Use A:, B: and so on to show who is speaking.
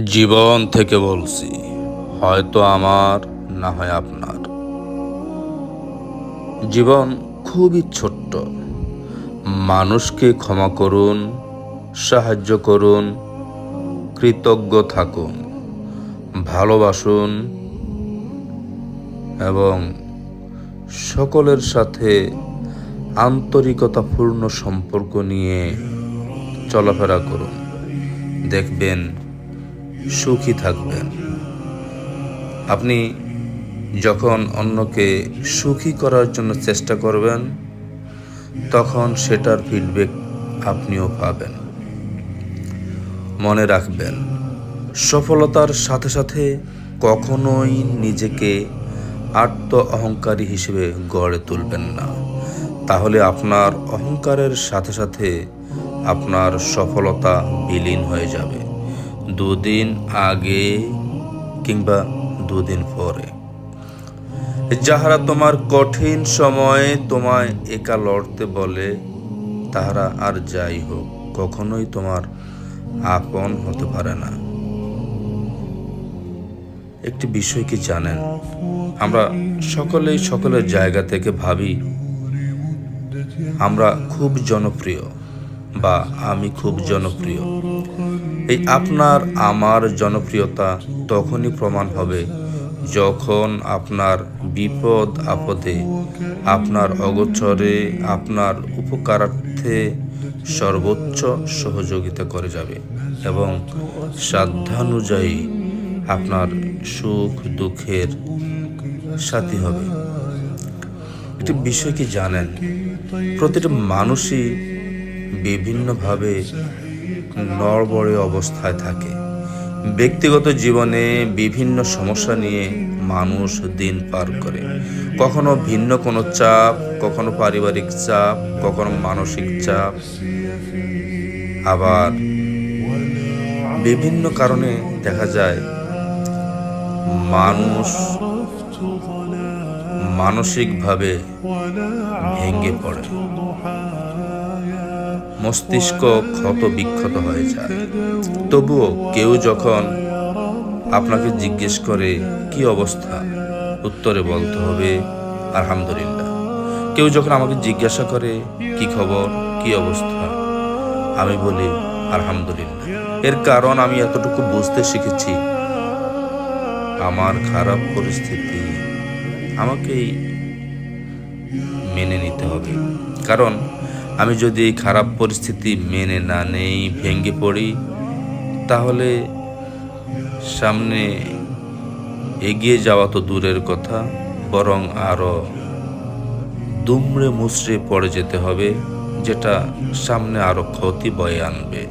A: জীবন থেকে বলছি, হয়তো আমার, না হয় আপনার। জীবন খুবই ছোট্ট। মানুষকে ক্ষমা করুন, সাহায্য করুন, কৃতজ্ঞ থাকুন, ভালোবাসুন এবং সকলের সাথে আন্তরিকতাপূর্ণ সম্পর্ক নিয়ে চলাফেরা করুন। দেখবেন সুখী থাকবেন। আপনি যখন অন্যকে সুখী করার জন্য চেষ্টা করবেন, তখন সেটার ফিডব্যাক আপনিও পাবেন। মনে রাখবেন, সফলতার সাথে সাথে কখনোই নিজেকে আত্ম অহংকারী হিসেবে গড়ে তুলবেন না। তাহলে আপনার অহংকারের সাথে সাথে আপনার সফলতা বিলীন হয়ে যাবে। দুদিন আগে কিংবা দুদিন পরে। যাহারা তোমার কঠিন সময়ে তোমায় একা লড়তে বলে, তাহারা আর যাই হোক, কখনোই তোমার আপন হতে পারে না। একটি বিষয় কি জানেন? আমরা সকলেই সকলের জায়গা থেকে ভাবি, আমরা খুব জনপ্রিয়। বা আমি খুব জনপ্রিয়। এই আপনার আমার জনপ্রিয়তা তখনই প্রমাণ হবে যখন আপনার বিপদ আপদে, আপনার অগোচরে, আপনার উপকারার্থে সর্বোচ্চ সহযোগিতা করে যাবে এবং সাধ্যানুযায়ী আপনার সুখ দুঃখের সাথী হবে। একটি বিষয় কি জানেন? প্রতিটি মানুষই বিভিন্নভাবে নড়বড়ে অবস্থায় থাকে। ব্যক্তিগত জীবনে বিভিন্ন সমস্যা নিয়ে মানুষ দিন পার করে। কখনো ভিন্ন কোনো চাপ, কখনো পারিবারিক চাপ, কখনো মানসিক চাপ। আবার বিভিন্ন কারণে দেখা যায়, মানুষ মানসিকভাবে ভেঙে পড়ে। মস্তিষ্ক ক্ষত বিক্ষত হয়ে যায়। তবুও কেউ যখন আপনাকে জিজ্ঞেস করে, কি অবস্থা? উত্তরে বলতে হবে, আলহামদুলিল্লাহ। কেউ যখন আমাকে জিজ্ঞাসা করে, কি খবর? কি অবস্থা? আমি বলি, আলহামদুলিল্লাহ। এর কারণ আমি এতটুকু বুঝতে শিখেছি। আমার খারাপ পরিস্থিতি আমাকেই মেনে নিতে হবে। কারণ আমি যদি এই খারাপ পরিস্থিতি মেনে না নেই, ভেঙে পড়ি, তাহলে সামনে এগিয়ে যাওয়া তো দূরের কথা, বরং আরও দুমড়ে মুচড়ে পড়ে যেতে হবে, যেটা সামনে আরও ক্ষতি বয়ে আনবে।